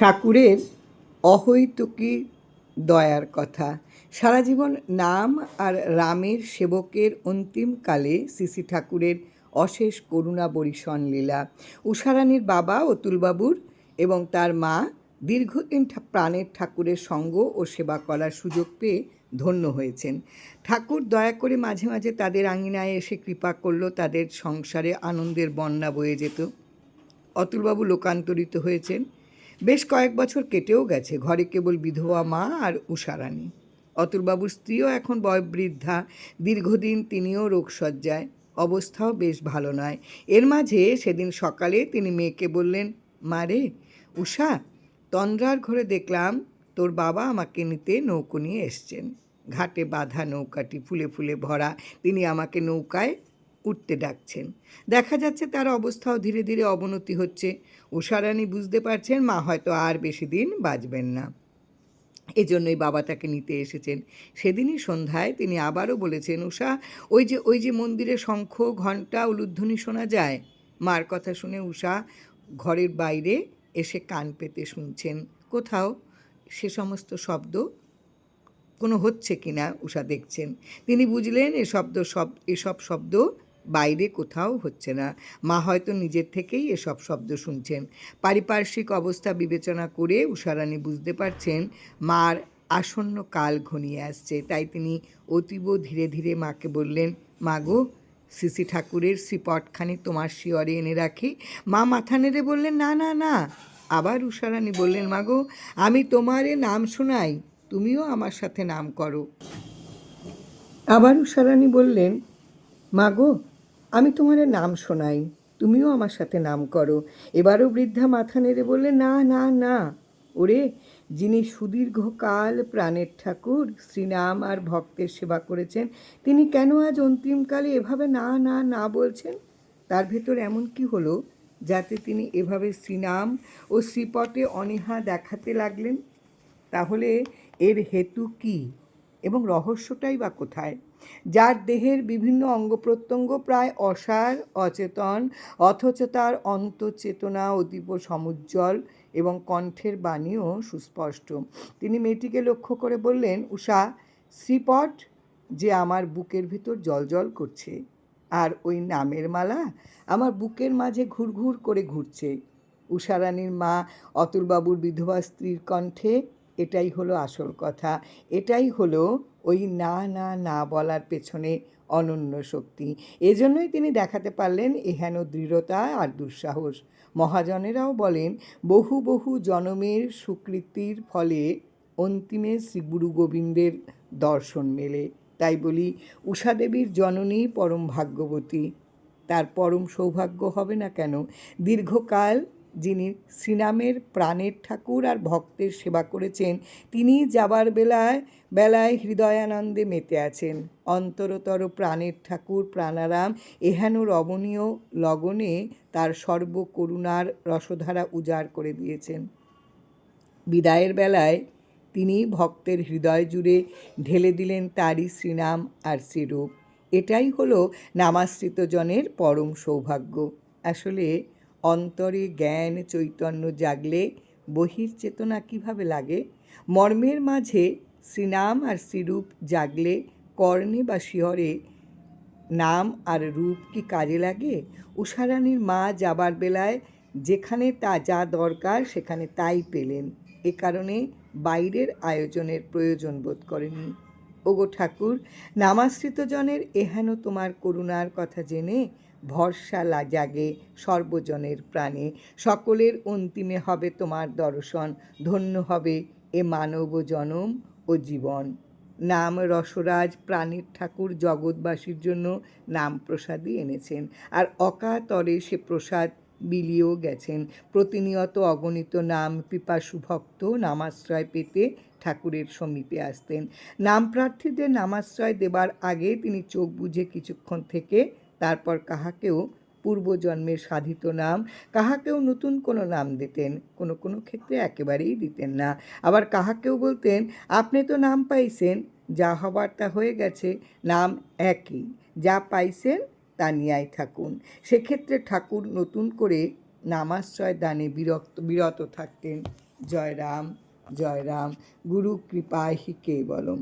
ঠাকুরের অহৈতুকী দয়ার কথা। সারা জীবন নাম আর রামের সেবকের অন্তিমকালে শ্রী ঠাকুরের অশেষ করুণা বরিশন লীলা। উষারানীর বাবা অতুলবাবুর এবং তার মা দীর্ঘদিন প্রাণের ঠাকুরের সঙ্গ ও সেবা করার সুযোগ পেয়ে ধন্য হয়েছেন। ঠাকুর দয়া করে মাঝে মাঝে তাদের আঙিনায় এসে কৃপা করল, তাদের সংসারে আনন্দের বন্যা বয়ে যেত। অতুলবাবু লোকান্তরিত হয়েছেন। বেশ কয়েক বছর কেটেও গেছে, ঘরে কেবল বিধবা মা আর উষারানী অতুলবাবুর স্ত্রীও এখন বয়োবৃদ্ধা, দীর্ঘদিন তিনিও রোগসজ্জায় অবস্থাও বেশ ভালো নয়। এর মাঝে সেদিন সকালে তিনি মেয়েকে বললেন, মা রে, উষা, তন্দ্রার ঘরে দেখলাম তোর বাবা আমাকে নিতে নৌকো নিয়ে এসছেন। ঘাটে বাঁধা নৌকাটি ফুলে ফুলে ভরা। তিনি আমাকে নৌকায় উঠতে ডাকছেন। দেখা যাচ্ছে তার অবস্থাও ধীরে ধীরে অবনতি হচ্ছে। উষারানী বুঝতে পারছেন মা হয়তো আর বেশি দিন বাঁচবেন না। এজন্যই বাবা তাকে নিতে এসেছেন। সেদিনই সন্ধ্যায় তিনি আবারও বলেছেন উষা ওই যে ওই যে মন্দিরে শঙ্খ, ঘণ্টা, উলুধ্বনি শোনা যায়? মার কথা শুনে উষা ঘরের বাইরে এসে কান পেতে শুনছেন। কোথাও? সে সমস্ত শব্দ কোনো হচ্ছে কি না? উষা দেখছেন। তিনি বুঝলেন এ শব্দ সব, এসব শব্দ বাইরে কোথাও হচ্ছে না। মা হয়তো নিজের থেকেই এসব শব্দ শুনছেন। পারিপার্শ্বিক অবস্থা বিবেচনা করে উষারানী বুঝতে পারছেন, মার আসন্ন কাল ঘনিয়ে আসছে। তাই তিনি অতীব ধীরে ধীরে মাকে বললেন, মা গো, সিসি ঠাকুরের শ্রীপটখানি তোমার শিয়রে এনে রাখি। মা মাথা নেড়ে বললেন, না না না। আবার উষারানী বললেন মাগো আমি তোমারে নাম শোনাই, তুমিও আমার সাথে নাম করো। আবার উষারানী বললেন মাগো আমি তোমারে নাম শোনাই, তুমিও আমার সাথে নাম করো। এবারও বৃদ্ধা মাথা নেড়ে বললে, না না না। ওরে, যিনি সুদীর্ঘকাল প্রাণের ঠাকুর শ্রীনাম আর ভক্তের সেবা করেছেন, তিনি কেন আজ অন্তিমকালে এভাবে না না না বলছেন? তার ভেতর এমন কি হলো, যাতে তিনি এভাবে শ্রীনাম ও শ্রীপটে অনীহা দেখাতে লাগলেন? তাহলে এর হেতু কি এবং রহস্যটাই বা কোথায়? যার দেহের বিভিন্ন অঙ্গ প্রত্যঙ্গ প্রায় অসার, অচেতন, অথচ তার অন্তচেতনা অতীব সমুজ্জ্বল এবং কণ্ঠের বাণীও সুস্পষ্ট। তিনি মেয়েটিকে লক্ষ্য করে বললেন উষা শ্রীপট, যে আমার বুকের ভিতর জলজল করছে, আর ওই নামের মালা আমার বুকের মাঝে ঘুরঘুর করে ঘুরছে। উষারানীর মা অতুলবাবুর বিধবা স্ত্রীর কণ্ঠে এটাই হলো আসল কথা। এটাই হলো ওই না না না বলার পেছনে অনন্য শক্তি। এজন্যই তিনি দেখাতে পারলেন এহেন দৃঢ়তা আর দুঃসাহস। মহাজনেরাও বলেন, বহু বহু জনমের সুকৃতির ফলে অন্তিমে শ্রী গুরু গোবিন্দের দর্শন মেলে। তাই বলি, উষা দেবীর জননী পরম ভাগ্যবতী। তার পরম সৌভাগ্য হবে না কেন? দীর্ঘকাল যিনি শ্রীনামের প্রাণের ঠাকুর আর ভক্তের সেবা করেছেন তিনি যাবার বেলায় বেলায় হৃদয়ানন্দে মেতে আছেন। অন্তরতর প্রাণের ঠাকুর প্রাণারাম এহেন রমণীয় লগনে তার সর্বকরুণার রসধারা উজাড় করে দিয়েছেন। বিদায়ের বেলায় তিনি ভক্তের হৃদয় জুড়ে ঢেলে দিলেন তারই শ্রীনাম আর শ্রীরূপ। এটাই হলো নামাশ্রিত জনের পরম সৌভাগ্য। আসলে অন্তরে জ্ঞান চৈতন্য জাগলে বহির চেতনা কীভাবে লাগে? মর্মের মাঝে শ্রীনাম আর শ্রীরূপ জাগলে কর্ণে বা শিহরে নাম আর রূপ কি কাজে লাগে? উষারানীর মা যাবার বেলায় যেখানে তা যা দরকার সেখানে তাই পেলেন। এ কারণে বাইরের আয়োজনের প্রয়োজন বোধ করেনি ওগো ঠাকুর, নামাশ্রিতজনের এহেন তোমার করুণার কথা জেনে ভরসা জাগে সর্বজনের প্রাণে। সকলের অন্তিমে হবে তোমার দর্শন, ধন্য হবে এ মানব জনম ও জীবন। নাম রসরাজ প্রাণীর ঠাকুর জগৎবাসীর জন্য নাম প্রসাদই এনেছেন। আর অকাতরে সে প্রসাদ বিলিয়েও গেছেন। প্রতিনিয়ত অগণিত নাম পিপাসু ভক্ত নামাশ্রয় পেতে ঠাকুরের সমীপে আসতেন। নাম প্রার্থীদের নামাশ্রয় দেবার আগে তিনি চোখ বুঝে কিছুক্ষণ থেকে তারপর কাহাকেও পূর্বজন্মের সাধিত নাম, কাহাকেও নতুন কোনো নাম দিতেন, কোনো কোনো ক্ষেত্রে একেবারেই দিতেন না। আবার কাহাকেও বলতেন, আপনি তো নাম পাইছেন, যা হবার তা হয়ে গেছে, নাম একই, যা পাইছেন তা নিয়াই থাকুন। সেক্ষেত্রে ঠাকুর নতুন করে নামাশ্রয় দানে বিরক্ত, বিরত থাকতেন। জয়রাম জয়রাম, গুরু কৃপায় গুরু কৃপাহি কেবলম।